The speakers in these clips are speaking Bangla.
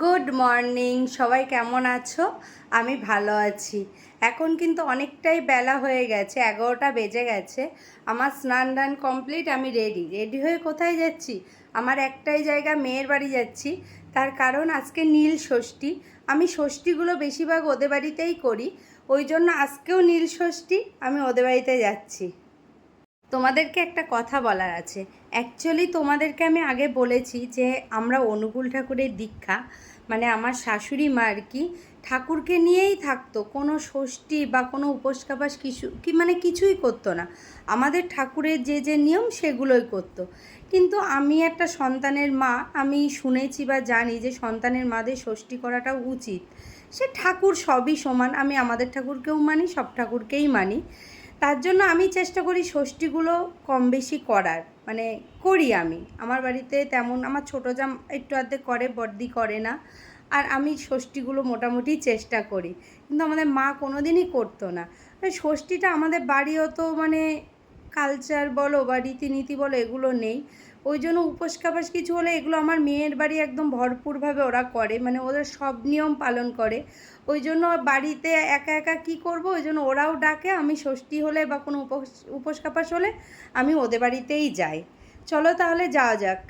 গুড মর্নিং সবাই কেমন আছো? আমি ভালো আছি। এখন কিন্তু অনেকটাই বেলা হয়ে গেছে, এগারোটা বেজে গেছে। আমার স্নান দান কমপ্লিট আমি রেডি রেডি হয়ে কোথায় যাচ্ছি? আমার একটাই জায়গা, মেয়ের বাড়ি যাচ্ছি। তার কারণ আজকে নীল ষষ্ঠী। আমি ষষ্ঠীগুলো বেশিরভাগ ওদের বাড়িতেই করি। ওই জন্য আজকেও নীল ষষ্ঠী, আমি ওদের বাড়িতে যাচ্ছি। তোমাদেরকে একটা কথা বলার আছে। অ্যাকচুয়ালি তোমাদেরকে আমি আগে বলেছি যে আমরা অনুকূল ঠাকুরের দীক্ষা মানে আমার শাশুড়ি মা আর কি, ঠাকুরকে নিয়েই থাকতো। কোনো ষষ্ঠী বা কোনো উপোস কাপাস কিছু, কি মানে কিছুই করতো না। আমাদের ঠাকুরের যে যে নিয়ম সেগুলোই করতো। কিন্তু আমি একটা সন্তানের মা, আমি শুনেছি বা জানি যে সন্তানের মাদের ষষ্ঠী করাটা উচিত। সে ঠাকুর সবই সমান, আমি আমাদের ঠাকুরকেও মানি, সব ঠাকুরকেই মানি। তার জন্য আমি চেষ্টা করি ষষ্ঠীগুলো কম বেশি করার। মানে করি আমি। আমার বাড়িতে তেমন, আমার ছোটো জাম একটু আধে করে বর্দি করে না। আর আমি ষষ্ঠীগুলো মোটামুটি চেষ্টা করি। কিন্তু আমাদের মা কোনো দিনই করতো না। মানে ষষ্ঠীটা আমাদের বাড়িও তো মানে কালচার বলো বা রীতিনীতি বলো এগুলো নেই। ওই জন্য উপোস কাপাস কিছু হলে এগুলো আমার মেয়ের বাড়ি একদম ভরপুরভাবে ওরা করে মানে ওদের সব নিয়ম পালন করে। ওই জন্য বাড়িতে একা একা কি করব? ওই জন্য ওরাও ডাকে, আমি ষষ্ঠী হলে বা কোনো উপোস উপোস কাপাস হলে আমি ওদের বাড়িতেই যাই। চলো তাহলে যাওয়া যাক।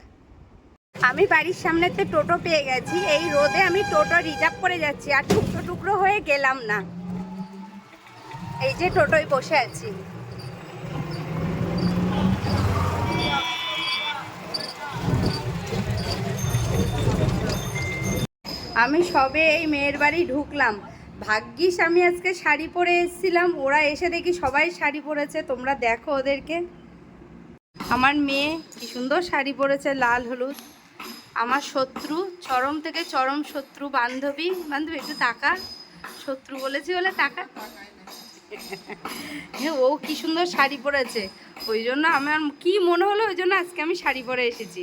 আমি বাড়ির সামনেতে টোটো পেয়ে গেছি, এই রোদে আমি টোটো রিজার্ভ করে যাচ্ছি, আর টুকরো টুকরো হয়ে গেলাম না। এই যে টোটোয় বসে আছি। আমি সবে এই মেয়ের বাড়ি ঢুকলাম। ভাগ্যিস আমি আজকে শাড়ি পরে এসেছিলাম। ওরা এসে দেখি সবাই শাড়ি পরেছে। তোমরা দেখো ওদেরকে। আমার মেয়ে কি সুন্দর শাড়ি পরেছে, লাল, হলুদ। আমার শত্রু, চরম থেকে চরম শত্রু, বান্ধবী। বান্ধবী, একটু টাকা শত্রু বলেছি বলে টাকা হ্যাঁ ও কি সুন্দর শাড়ি পরেছে। ওই জন্য আমার কি মনে হলো, ওই জন্য আজকে আমি শাড়ি পরে এসেছি।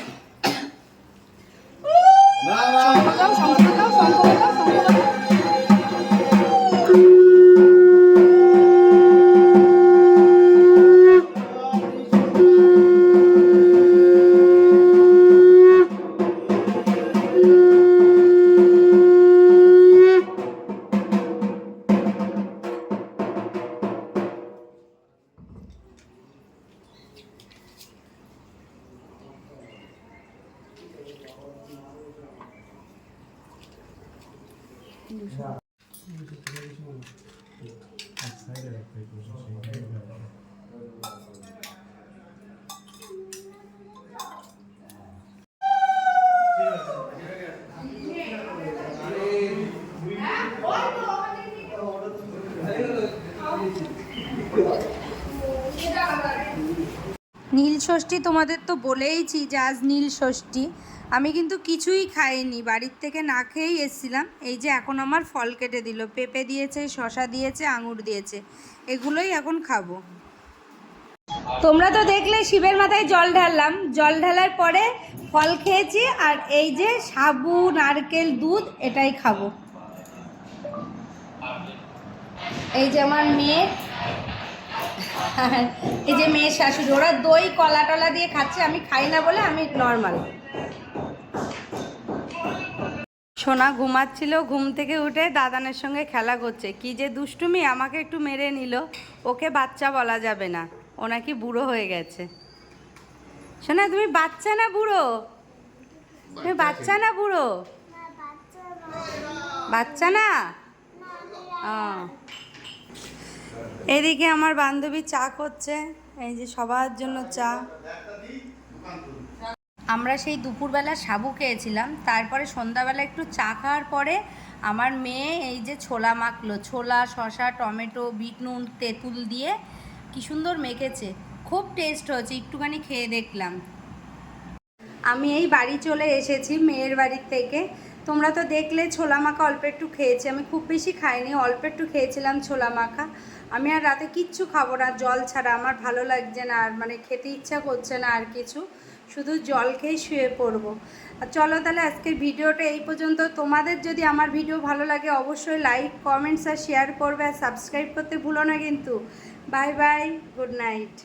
দুশো। নীল ষষ্ঠী তোমাদের তো বলেইছি যে আজ নীল ষষ্ঠী। আমি কিন্তু কিছুই খাইনি, বাড়ির থেকে না খেয়েই এসেছিলাম। এই যে এখন আমার ফল কেটে দিল, পেঁপে দিয়েছে শশা দিয়েছে, আঙুর দিয়েছে, এগুলোই এখন খাব। তোমরা তো দেখলে শিবের মাথায় জল ঢাললাম। জল ঢালার পরে ফল খেয়েছি আর এই যে সাবু, নারকেল, দুধ, এটাই খাব। এই যে আমার মেয়ে আর এই যে মেয়ের শাশুড়ি ওরা দই কলা টলা দিয়ে খাচ্ছে আমি খাই না বলে আমি নর্মাল সোনা ঘুমাচ্ছিল ঘুম থেকে উঠে দাদানের সঙ্গে খেলা করছে। কি যে দুষ্টুমি আমাকে একটু মেরে নিল। ওকে বাচ্চা বলা যাবে না ও নাকি বুড়ো হয়ে গেছে। সোনা তুমি বাচ্চা না বুড়ো? তুমি বাচ্চা না বুড়ো? বাচ্চা না। ও এদিকে আমার বান্ধবী চা করছে, এই যে সবার জন্য চা। আমরা সেই দুপুরবেলা সাবু খেয়েছিলাম, তারপরে সন্ধ্যাবেলা একটু চা খাওয়ার পরে আমার মেয়ে এই যে ছোলা মাখলো, ছোলা শশা টমেটো, বিট নুন, তেঁতুল দিয়ে কি সুন্দর মেখেছে, খুব টেস্ট হয়েছে, একটুখানি খেয়ে দেখলাম। আমি এই বাড়ি চলে এসেছি মেয়ের বাড়ির থেকে। তোমরা তো দেখলে ছোলা মাখা অল্প একটু খেয়েছি। আমি খুব বেশি খাইনি, অল্প একটু খেয়েছিলাম ছোলা মাখা। আমি আর রাতে কিচ্ছু খাব না, জল ছাড়া। আমার ভালো লাগছে না আর মানে খেতে ইচ্ছা করছে না আর কিছু। শুধু জল খেয়ে শুয়ে পড়ব। আর চলো তাহলে আজকের ভিডিওটা এই পর্যন্ত। তোমাদের যদি আমার ভিডিও ভালো লাগে অবশ্যই লাইক কমেন্টস আর শেয়ার করবে আর সাবস্ক্রাইব করতে ভুলো না কিন্তু। Bye bye good night